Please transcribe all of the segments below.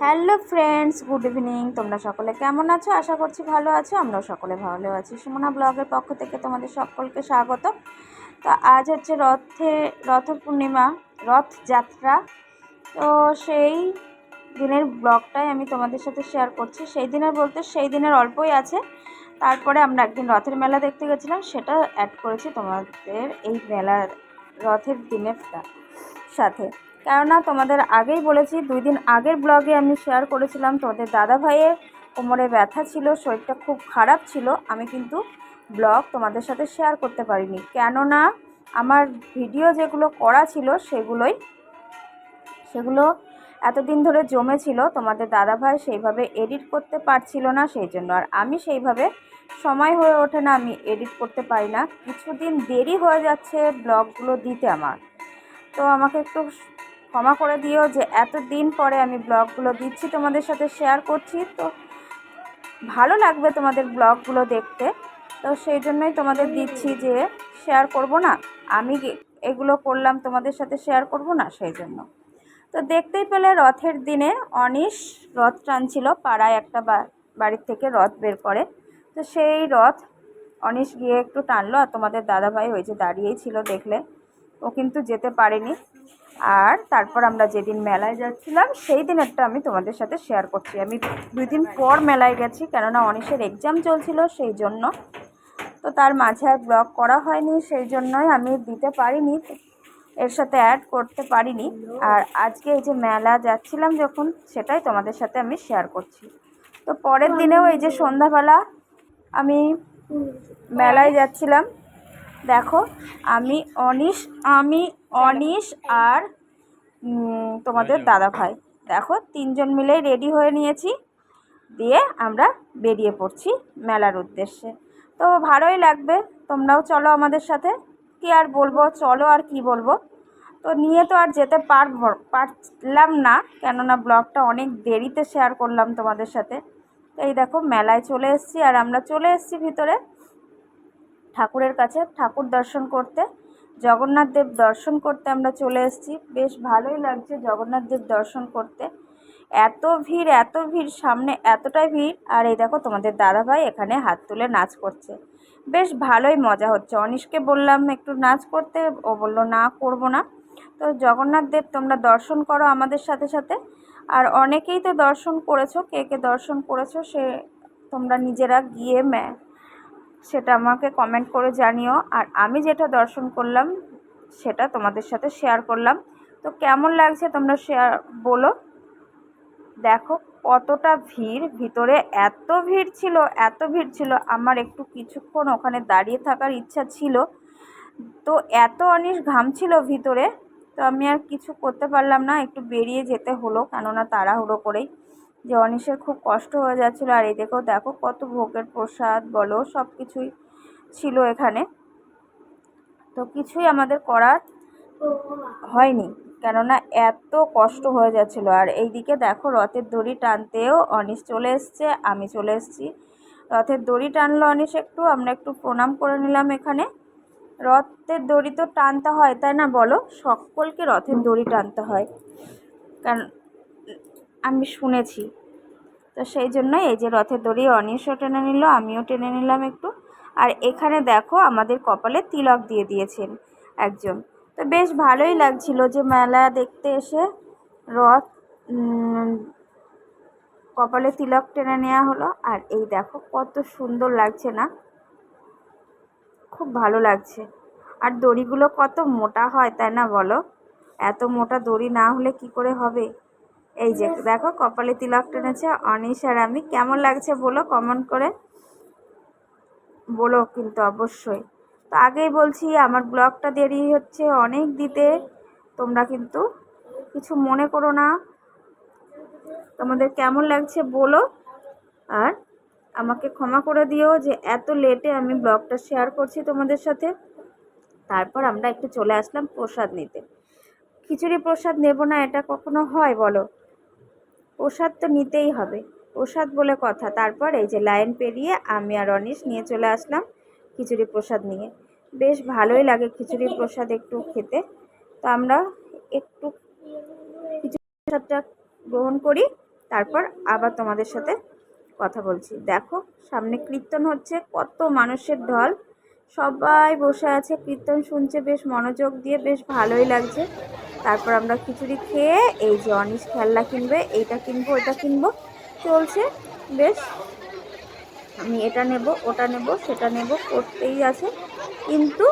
Hello friends, good evening. তোমরা সকলে কেমন আছো? আশা করছি ভালো আছো। আমরাও সকলে ভালো আছি। সুমনা ব্লগের পক্ষ থেকে তোমাদের সকলকে স্বাগত। তো আজ হচ্ছে রথে রথ পূর্ণিমা রথযাত্রা তো সেই দিনের ব্লগটাই আমি তোমাদের সাথে শেয়ার করছি। সেই দিনের বলতে সেই দিনের অল্পই আছে। তারপরে আমরা একদিন রথের মেলা দেখতে গেছিলাম। সেটা অ্যাড করেছি তোমাদের এই মেলার, রথের দিনের সাথে। কেননা তোমাদের আগেই বলেছি, দুই দিন আগের ব্লগে আমি শেয়ার করেছিলাম, তোমাদের দাদা ভাইয়ের কোমরে ব্যথা ছিল, শরীরটা খুব খারাপ ছিল, আমি কিন্তু ব্লগ তোমাদের সাথে শেয়ার করতে পারিনি। কেননা আমার ভিডিও যেগুলো করা ছিল, সেগুলোই, সেগুলো এতদিন ধরে জমেছিল, তোমাদের দাদাভাই সেইভাবে এডিট করতে পারছিল না, সেই জন্য। আর আমি সেইভাবে সময় হয়ে ওঠে না, আমি এডিট করতে পারি না। কিছুদিন দেরি হয়ে যাচ্ছে ব্লগগুলো দিতে আমার। তো আমাকে একটু ক্ষমা করে দিও যে এত দিন পরে আমি ব্লগগুলো দিচ্ছি, তোমাদের সাথে শেয়ার করছি। তো ভালো লাগবে তোমাদের ব্লগগুলো দেখতে। তো সেই জন্যই তোমাদের দিচ্ছি যে শেয়ার করব না। আমি এগুলো করলাম, তোমাদের সাথে শেয়ার করব না সেই জন্য। তো দেখতেই পেলে রথের দিনে অনিশ রথ টানছিল, পাড়ায় একটা বাড়ির থেকে রথ বের করে। তো সেই রথ অনিশ গিয়ে একটু টানলো আর তোমাদের দাদাভাই ওই যে দাঁড়িয়েই ছিল দেখলে। ও কিন্তু যেতে পারেনি। আর তারপর আমরা যেদিন মেলায় যাচ্ছিলাম, সেই দিনেরটা আমি তোমাদের সাথে শেয়ার করছি। আমি দুই দিন পর মেলায় গেছি, কেননা অনিশের এক্সাম চলছিল সেই জন্য। তো তার মাঝে আর ব্লগ করা হয়নি, সেই জন্যই আমি দিতে পারিনি, এর সাথে অ্যাড করতে পারিনি। আর আজকে এই যে মেলা যাচ্ছিলাম যখন, সেটাই তোমাদের সাথে আমি শেয়ার করছি। তো পরের দিনেও এই যে সন্ধ্যাবেলা আমি মেলায় যাচ্ছিলাম দেখো আমি অনিশ আমি অনিশ আর তোমাদের দাদা ভাই। দেখো তিনজন মিলেই রেডি হয়ে নিয়েছি। দিয়ে আমরা বেরিয়ে পড়ছি মেলার উদ্দেশ্যে। তো ভালোই লাগবে তোমরাও চলো আমাদের সাথে। কি আর বলব চলো আর কি বলব। তো নিয়ে তো আর যেতে পারব পারলাম না কেননা ব্লগটা অনেক দেরিতে শেয়ার করলাম তোমাদের সাথে। তো এই দেখো মেলায় চলে এসেছি আর আমরা চলে এসেছি ভিতরে। ঠাকুরের কাছে ঠাকুর দর্শন করতে। জগন্নাথ দেব দর্শন করতে আমরা চলে এসেছি। বেশ ভালোই লাগছে জগন্নাথ দেব দর্শন করতে। এত ভিড় এত ভিড়, সামনে এতটাই ভিড়। আর এই দেখো তোমাদের দাদাভাই এখানে হাত তুলে নাচ করছে। বেশ ভালোই মজা হচ্ছে। অনিশকে বললাম একটু নাচ করতে, ও বলল, না, করব না। তো জগন্নাথ দেব, তোমরা দর্শন করো আমাদের সাথে সাথে। আর অনেকেই তো দর্শন করেছ, কে কে দর্শন করেছ সে তোমরা নিজেরা গিয়ে সেটা আমাকে কমেন্ট করে জানিও। আর আমি যেটা দর্শন করলাম, সেটা তোমাদের সাথে শেয়ার করলাম। তো কেমন লাগছে তোমরা শেয়ার বলো? দেখো কতটা ভিড়, ভিতরে এত ভিড় ছিল, এত ভিড় ছিল। আমার একটু কিছুক্ষণ ওখানে দাঁড়িয়ে থাকার ইচ্ছা ছিল। তো এত অনিশ ঘাম ছিল ভিতরে, তো আমি আর কিছু করতে পারলাম না। একটু বেরিয়ে যেতে হলো, কেননা তাড়াহুড়ো করেই। যে অনিশের খুব কষ্ট হয়ে যাচ্ছিল, আর এই দেখো দেখো কত ভোগের প্রসাদ বলো, সব কিছুই ছিল এখানে। তো কিছুই আমাদের করার হয়নি, কেননা এত কষ্ট হয়ে যাচ্ছিল। আর এইদিকে দেখো, রথের দড়ি টানতেও অনিশ চলে এসছে, আমি চলে এসছি। রথের দড়ি টানলো অনিশ একটু, আমরা একটু প্রণাম করে নিলাম এখানে। রথের দড়ি তো টানতে হয়, তাই না বলো? সকলকে রথের দড়ি টানতে হয়। কারণ আমি শুনেছি। তো সেই জন্যই এই যে রথের দড়ি অনিশও টেনে নিল, আমিও টেনে নিলাম একটু। আর এখানে দেখো আমাদের কপালে তিলক দিয়ে দিয়েছেন একজন। তো বেশ ভালোই লাগছিল যে মেলা দেখতে এসে রথ কপালে তিলক টেনে নেওয়া হলো। আর এই দেখো কত সুন্দর লাগছে না? খুব ভালো লাগছে। আর দড়িগুলো কত মোটা হয়, তাই না বলো? এত মোটা দড়ি না হলে কি করে হবে? এই যে, দেখো, কপালে তিলক টেনেছে। অনিশ আর আমি, কেমন লাগছে বলো কমেন্ট করে? বলো কিন্তু অবশ্যই। তো আগেই বলছি, আমার ব্লগটা দেরি হচ্ছে অনেক দিতে। তোমরা কিন্তু কিছু মনে করো না। তোমাদের কেমন লাগছে বলো। আর আমাকে ক্ষমা করে দিও যে এত লেটে আমি ব্লগটা শেয়ার করছি তোমাদের সাথে। তারপর আমরা একটু চলে আসলাম প্রসাদ নিতে। খিচুড়ি প্রসাদ নেব না, এটা কখনো হয় বলো? প্রসাদ তো নিতেই হবে। প্রসাদ বলে কথা। তারপর এই যে লাইন পেরিয়ে আমি আর অনিশ নিয়ে চলে আসলাম খিচুড়ি প্রসাদ নিয়ে। বেশ ভালোই লাগে খিচুড়ি প্রসাদ একটু খেতে। তো আমরা একটু খিচুড়ি প্রসাদটা গ্রহণ করি, তারপর আবার তোমাদের সাথে কথা বলছি। দেখো, সামনে কীর্তন হচ্ছে, কত মানুষের ঢল। সবাই বসে আছে, কীর্তন শুনছে, বেশ মনোযোগ দিয়ে, বেশ ভালোই লাগছে। তারপর আমরা খিচুড়ি খেয়ে এই যে অনিশ খেলনা কিনবে, এইটা কিনবো ওটা কিনবো। চলছে, বেশ। আমি এটা নেব, ওটা নেব, সেটা নেব, করতেই আছে। কিন্তু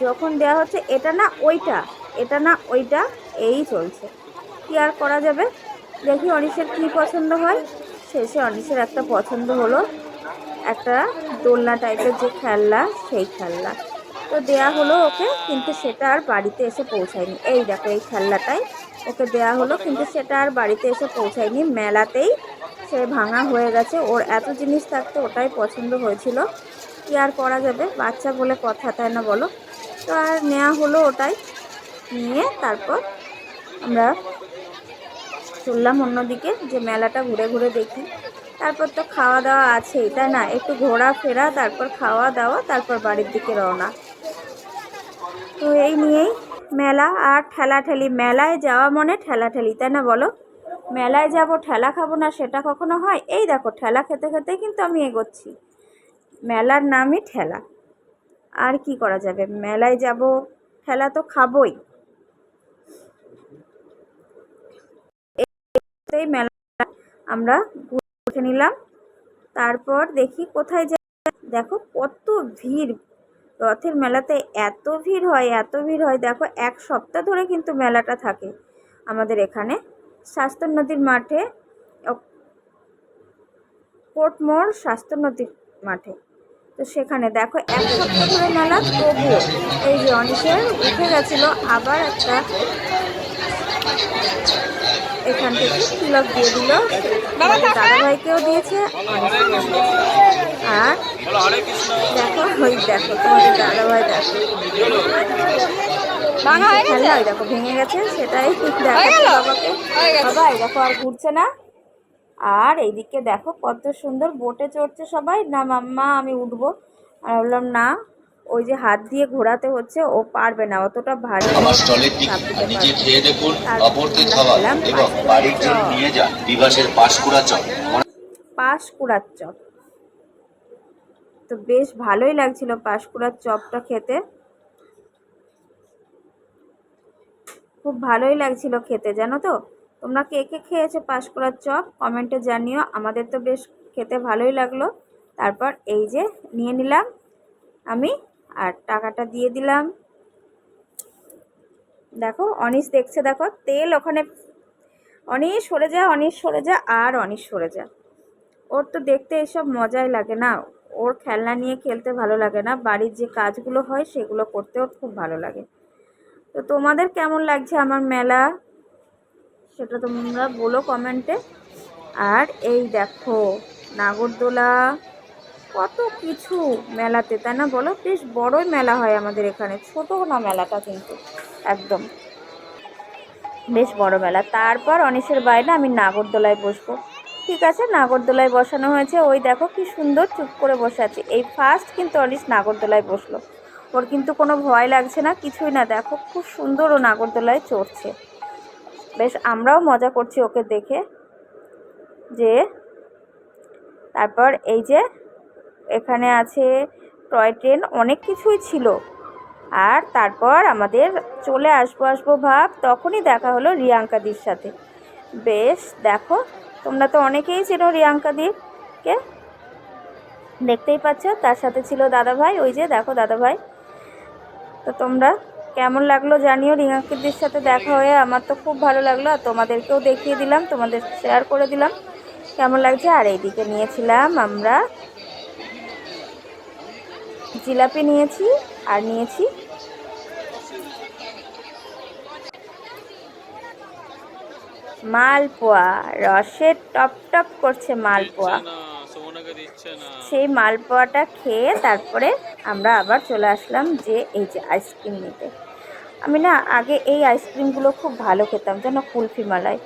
যখন দেওয়া হচ্ছে, এটা না ওইটা, এটা না ওইটা, এই চলছে। কি আর করা যাবে? দেখি অনিশের কী পছন্দ হয়। শেষে অনিশের একটা পছন্দ হলো একটা দোলনা টাইপের যে খেলনা, সেই খেলনা। তো দেয়া হলো ওকে, কিন্তু সেটা আর বাড়িতে এসে পৌঁছায়নি। এই দেখো, এই খেলনাটাই ওকে দেয়া হলো, কিন্তু সেটা আর বাড়িতে এসে পৌঁছায়নি। মেলাতেই সে ভাঙা হয়ে গেছে। ওর এত জিনিস থাকতে, ওটাই পছন্দ হয়েছিল। কি আর করা যাবে? বাচ্চা বলে কথা, তাই না বলো? তো আর নেওয়া হলো ওটাই। নিয়ে তারপর আমরা চললাম অন্যদিকে, যে মেলাটা ঘুরে ঘুরে দেখি। তারপর তো খাওয়া দাওয়া আছেই, তাই না? একটু ঘোরা ফেরা তারপর খাওয়া দাওয়া, তারপর বাড়ির দিকে রওনা। তো এই নিয়েই মেলা আর ঠেলাঠেলি। মেলায় যাওয়া মানে ঠেলাঠেলি, তাই না বলো? মেলায় যাব, ঠেলা খাব না সেটা কখনো হয়? এই দেখো, ঠেলা খেতে খেতেই কিন্তু আমি এগোচ্ছি। মেলার নামই ঠেলা। আর কি করা যাবে? মেলায় যাব, ঠেলা তো খাবই। এই মেলা আমরা ঘুরে উঠে নিলাম। তারপর দেখি কোথায় যাই দেখো কত ভিড় রথের মেলাতে এত ভিড় হয়, এত ভিড় হয়। দেখো, এক সপ্তাহ ধরে কিন্তু মেলাটা থাকে আমাদের এখানে। স্বাস্থ্য নদীর মাঠে কোটমোড় স্বাস্থ্য নদীর মাঠে। তো সেখানে দেখো, এক সপ্তাহ ধরে মেলা, তবুও এই যে অনেকের উঠে গেছিল, আবার একটা এখান থেকে তিলক দিয়ে দিল। দাদাভাইকেও দিয়েছে। দিয়েছে। আর দেখো ওই দেখো তোমাদের দাদাভাই দেখো। খেলনা ওই দেখো ভেঙে গেছে সেটাই দেখাচ্ছে বাবাকে। বাবা দেখো আর ঘুরছে না। আর এইদিকে দেখো কত সুন্দর বোটে চড়ছে সবাই। না মাম্মা আমি উঠবো। আর বললাম না ওই যে হাত দিয়ে ঘোরাতে হচ্ছে ও পারবে না অতটা ভারী আমার স্টলের টিকিট নিজে খেয়ে দেখুন অপরকে আমরা খাওয়া এবং বাড়ির জন্য নিয়ে যান বিবাসের পাঁশকুড়া চক। পাঁশকুড়ার চপ তো বেশ ভালোই লাগছিল পাঁশকুড়ার চপটা খেতে। খুব ভালোই লাগছিল খেতে জানো তো? তোমরা কে কে খেয়েছো পাঁশকুড়ার চপ? কমেন্টে জানিও আমাদের তো বেশ খেতে ভালোই লাগল। তারপর এই যে নিয়ে নিলাম আমি আর টাকাটা দিয়ে দিলাম। দেখো, অনিশ দেখছে, দেখো, তেল ওখানে, অনিশ সরে যা, অনিশ সরে যা, আর অনিশ সরে যা। ওর তো দেখতে এসব মজাই লাগে না। ওর খেলনা নিয়ে খেলতে ভালো লাগে না। বাড়ির যে কাজগুলো হয়, সেগুলো করতে ওর খুব ভালো লাগে। তো তোমাদের কেমন লাগছে আমার মেলা? সেটা তোমরা বলো কমেন্টে। আর এই দেখো, নাগরদোলা কত কিছু মেলাতে, তাই না বলো? বেশ বড়ই মেলা হয় আমাদের এখানে, ছোটো না মেলাটা কিন্তু, একদম। বেশ বড় মেলা। তারপর অনিশের বাইরে আমি নাগরদোলায় বসবো। ঠিক আছে, নাগরদোলায় বসানো হয়েছে। ওই দেখো কি সুন্দর চুপ করে বসে আছে। এই ফার্স্ট কিন্তু অনিশ নাগরদোলায় বসল। ওর কিন্তু কোনো ভয় লাগছে না, কিছুই না। দেখো খুব সুন্দর ও নাগরদোলায় চড়ছে। বেশ, আমরাও মজা করছি ওকে দেখে। যে, তারপর এই যে এখানে আছে টয় ট্রেন, অনেক কিছুই ছিল। আর তারপর আমাদের চলে আসব আসব ভাব, তখনই দেখা হলো রিয়াঙ্কাদির সাথে। বেশ, দেখো, তোমরা তো অনেকেই ছিল রিয়াঙ্কাদিকে দেখতেই পাচ্ছ, তার সাথে ছিল দাদাভাই, ওই যে দেখো দাদাভাই। তো তোমরা কেমন লাগল জানিও রিয়াঙ্কিদির সাথে দেখা হয়ে, আমার তো খুব ভালো লাগল। আর তোমাদেরকেও দেখিয়ে দিলাম, তোমাদের শেয়ার করে দিলাম। কেমন লাগছে? আর এইদিকে নিয়েছিলাম আমরা জিলাপি নিয়েছি আর নিয়েছি মালপোয়া। রসের টপ টপ করছে মালপোয়া। সেই মালপোয়াটা খেয়ে তারপরে আমরা আবার চলে আসলাম যে এই যে আইসক্রিম নিতে। আমি না আগে এই আইসক্রিমগুলো খুব ভালো খেতাম যেন কুলফি মালাই।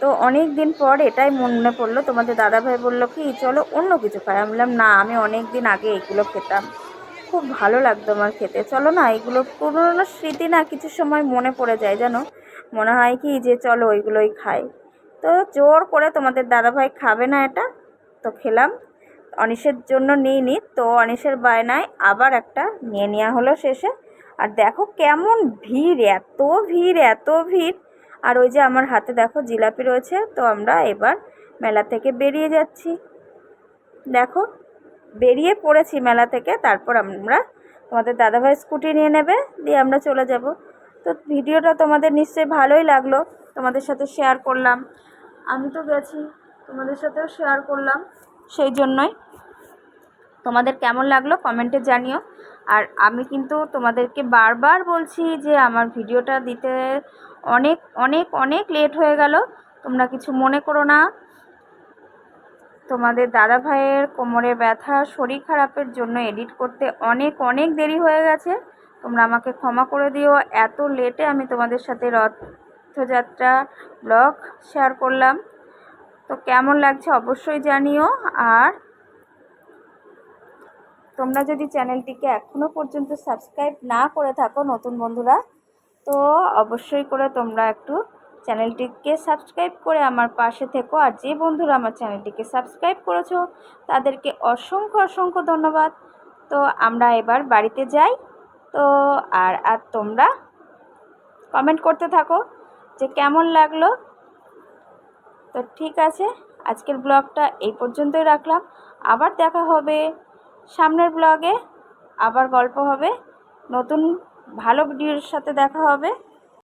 তো অনেক দিন পর এটাই মনে পড়ল তোমাদের দাদাভাই বলল কি চলো অন্য কিছু খাই। আমি বললাম না আমি অনেক দিন আগে এগুলো খেতাম। খুব ভালো লাগতো আমার খেতে। চলো না, এগুলো পুরোনো স্মৃতি না কিছু সময় মনে পড়ে যায়, জানো? মনে হয় কি যে চলো ওইগুলোই খাই। তো জোর করে তোমাদের দাদাভাই খাবে না এটা? তো খেলাম। অনিশের জন্য নিইনি তো অনিশের বায়নায় আবার একটা নিয়ে নেওয়া হলো শেষে। আর দেখো কেমন ভিড়, এত ভিড় এত ভিড়। আর ওই যে আমার হাতে দেখো জিলাপি রয়েছে, তো আমরা এবার মেলা থেকে বেরিয়ে যাচ্ছি। দেখো বেরিয়ে পড়েছি মেলা থেকে, তারপর আমরা তোমাদের দাদাভাই স্কুটি নিয়ে নেবে, দিয়ে আমরা চলে যাব। তো ভিডিওটা তোমাদের নিশ্চয়ই ভালোই লাগল, তোমাদের সাথে শেয়ার করলাম। আমি তো গেছি, তোমাদের সাথেও শেয়ার করলাম, সেই জন্যই। তোমাদের কেমন লাগল কমেন্টে জানিও। আর আমি কিন্তু তোমাদেরকে বারবার বলছি যে আমার ভিডিওটা দিতে অনেক অনেক অনেক লেট হয়ে গেল, তোমরা কিছু মনে করো না। তোমাদের দাদা ভাইয়ের কোমরে ব্যথা, শরীর খারাপের জন্য এডিট করতে অনেক অনেক দেরি হয়ে গেছে। তোমরা আমাকে ক্ষমা করে দিও। এত লেটে আমি তোমাদের সাথে রথযাত্রা ব্লগ শেয়ার করলাম। তো কেমন লাগছে অবশ্যই জানিও। আর তোমরা যদি চ্যানেলটিকে এখনও পর্যন্ত সাবস্ক্রাইব না করে থাকো নতুন বন্ধুরা, তো অবশ্যই করে তোমরা একটু চ্যানেলটিকে সাবস্ক্রাইব করে আমার পাশে থেকো। আর যে বন্ধুরা আমার চ্যানেলটিকে সাবস্ক্রাইব করেছ, তাদেরকে অসংখ্য অসংখ্য ধন্যবাদ। তো আমরা এবার বাড়িতে যাই। তো আর আর তোমরা কমেন্ট করতে থাকো যে কেমন লাগল। তো ঠিক আছে, আজকের ব্লগটা এই পর্যন্তই রাখলাম। আবার দেখা হবে সামনের ব্লগে, আবার গল্প হবে। নতুন ভালো ভিডিওর সাথে দেখা হবে।